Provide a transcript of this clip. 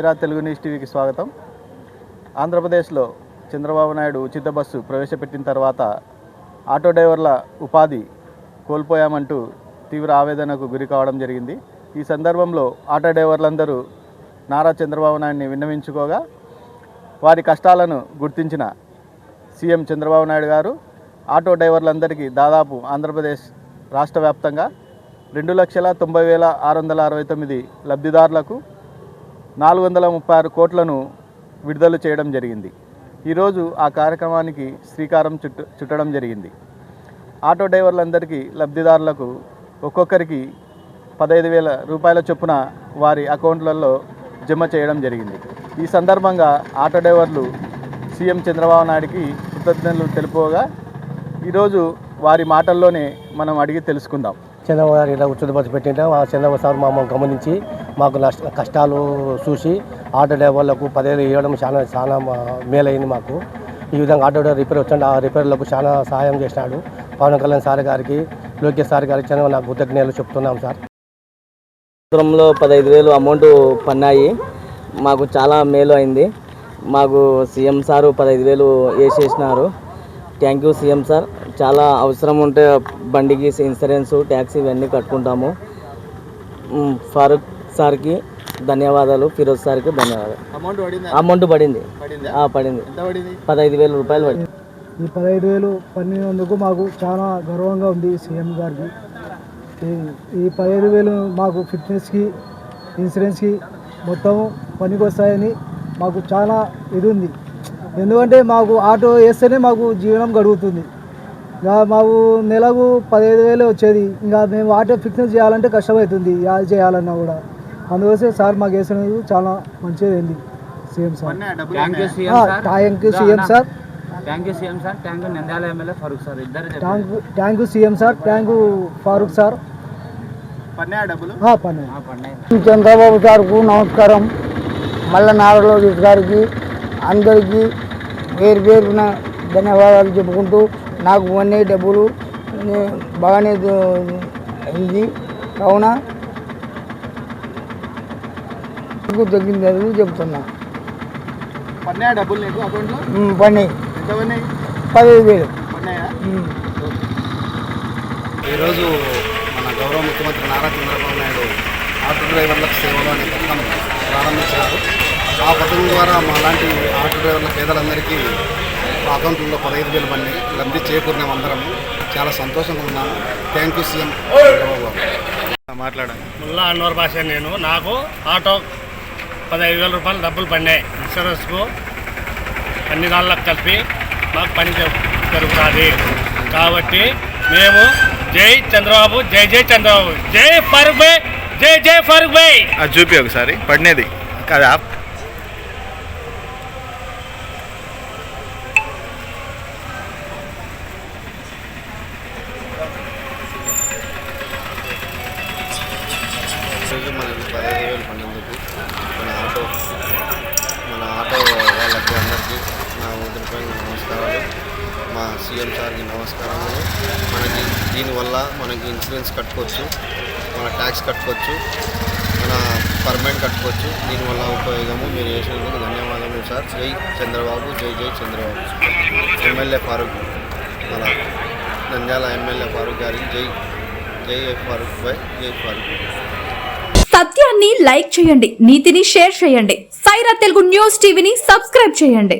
Sye Raa Telugu news టీవీకి స్వాగతం. ఆంధ్రప్రదేశ్లో చంద్రబాబు నాయుడు ఉచిత బస్సు ప్రవేశపెట్టిన తర్వాత ఆటో డ్రైవర్ల ఉపాధి కోల్పోయామంటూ తీవ్ర ఆవేదనకు గురి కావడం జరిగింది. ఈ సందర్భంలో ఆటో డ్రైవర్లందరూ నారా చంద్రబాబు నాయుడిని విన్నవించుకోగా వారి కష్టాలను గుర్తించిన సీఎం చంద్రబాబు నాయుడు గారు ఆటో డ్రైవర్లందరికీ దాదాపు ఆంధ్రప్రదేశ్ రాష్ట్ర వ్యాప్తంగా రెండు లక్షల తొంభై వేల ఆరు వందల అరవై తొమ్మిది లబ్ధిదారులకు నాలుగు వందల ముప్పై ఆరు కోట్లను విడుదల చేయడం జరిగింది. ఈరోజు ఆ కార్యక్రమానికి శ్రీకారం చుట్ట చుట్టడం జరిగింది. ఆటో డ్రైవర్లందరికీ లబ్ధిదారులకు ఒక్కొక్కరికి పదహైదు వేల రూపాయల చొప్పున వారి అకౌంట్లలో జమ చేయడం జరిగింది. ఈ సందర్భంగా ఆటో డ్రైవర్లు సీఎం చంద్రబాబు నాయుడికి కృతజ్ఞతలు తెలుపుకోగా ఈరోజు వారి మాటల్లోనే మనం అడిగి తెలుసుకుందాం. చంద్రబాబు గారు ఇలా ఉచిత బస్సు పెట్టింటే ఆ చంద్రబాబు సార్ మమ్మల్ని గమనించి మాకు నష్ట కష్టాలు చూసి ఆటో డ్రైవర్లకు పదివేలు ఇవ్వడం చాలా చాలా మేలైంది మాకు. ఈ విధంగా ఆటో డ్రైవర్ రిపేర్ వచ్చాడు ఆ రిపేర్లకు చాలా సహాయం చేసినాడు. పవన్ కళ్యాణ్ సార్ గారికి లోకేష్ సార్ గారికి చాలా నాకు కృతజ్ఞతలు చెప్తున్నాం సార్. సంవత్సరంలో పదహైదు వేలు అమౌంట్ పన్నాయి. మాకు చాలా మేలు అయింది. మాకు సీఎం సారు పదహైదు వేలు వేసేసినారు. Thank you CM sir. చాలా అవసరం ఉంటే బండికి ఇన్సూరెన్స్ ట్యాక్స్ ఇవన్నీ కట్టుకుంటాము. మ్, ఫారూక్ సార్కి ధన్యవాదాలు ఫిరోజ్ సార్కి ధన్యవాదాలు. అమౌంట్ పడిందా? అమౌంట్ పడింది. పడిందా? ఆ, పడింది. ఎంత పడింది? పదహైదు వేల రూపాయలు పడింది. ఈ పదహైదు వేలు పన్నినందుకు మాకు చాలా గర్వంగా ఉంది సీఎం గారికి. ఈ- పదహైదు వేలు మాకు ఫిట్నెస్కి ఇన్సూరెన్స్కి మొత్తం పనికి వస్తాయని మాకు చాలా ఇది ఉంది ఎందుకంటే మాకు ఆటో వేస్తేనే మాకు జీవనం గడుగుతుంది. ఇంకా మాకు నెలకు పదహైదు వేలే వచ్చేది. ఇంకా మేము ఆటో ఫిట్నెస్ చేయాలంటే కష్టమవుతుంది. చేయాలన్నా కూడా. అందుకోసం సార్ మాకు వేసినందుకు చాలా మంచిది అయింది CM sir. Thank you CM sir. Thank you CM sir. Thank you CM sir. Thank you Nandyal MLA Farooq sir. ఇద్దరు. Thank thank you CM sir. Thank you Farooq sir. Chandrababu సార్కు నమస్కారం. మళ్ళా నారా లోకేష్ గారికి అందరికీ పేరు పేరున ధన్యవాదాలు చెప్పుకుంటూ నాకు మొన్నే డబ్బులు బాగానే అయింది కావున నాకు తగ్గిందని చెప్తున్నా. పన్నాయా డబ్బులు నీకు అకౌంట్లో? ఉమ్, పని ఎంత పన్నాయి? పదిహేను వేలు. పన్నాయా. ఈరోజు మన గౌరవ ముఖ్యమంత్రి నారా చంద్రబాబు నాయుడు ఆటో డ్రైవర్లకు సేవలు అనే పథకం ప్రారంభించారు. ఆ పథకం ద్వారా మా లాంటి ఆటో డ్రైవర్ల పేదలందరికీ మా అకౌంట్లో పదహైదు వేలు మంది లబ్ధి చేకూరినాం అందరం చాలా సంతోషంగా ఉన్నాము. థ్యాంక్ యూ సీఎం చంద్రబాబు గారు. మాట్లాడండి. ముల్లా అన్వర్ భాష నేను. నాకు ఆటో పదహైదు వేల రూపాయలు డబ్బులు పడినాయి. ఇన్సూరెన్స్కు అన్ని దానిలకు కలిపి మాకు పని జరు- జరుగుతుంది. కాబట్టి మేము జై చంద్రబాబు జై జై చంద్రబాబు. జై ఫారూక్ భాయ్ జై జై ఫారూక్ భాయ్ అది చూపి ఒకసారి పడినది. కదా? మనకి పదహైదు వేలు పడినందుకు మా సీఎం సార్కి మనకి దీనివల్ల మనకి ఇన్సూరెన్స్ కట్టుకోవచ్చు మన ట్యాక్స్ కట్టుకోవచ్చు మన పర్మనెంట్ కట్టుకోవచ్చు. దీనివల్ల ఉపయోగము మీరు చేసినందుకు ధన్యవాదాలు సార్. జై చంద్రబాబు జై జై చంద్రబాబు. ఎమ్మెల్యే ఫారూక్ మన నంద్యాల ఎమ్మెల్యే ఫారూక్ గారికి జై జై ఫారూక్ బై జై ఫారూక్. సత్యాన్ని లైక్ చేయండి నీతిని షేర్ చేయండి. సైరా తెలుగు న్యూస్ టీవీని సబ్స్క్రైబ్ చేయండి.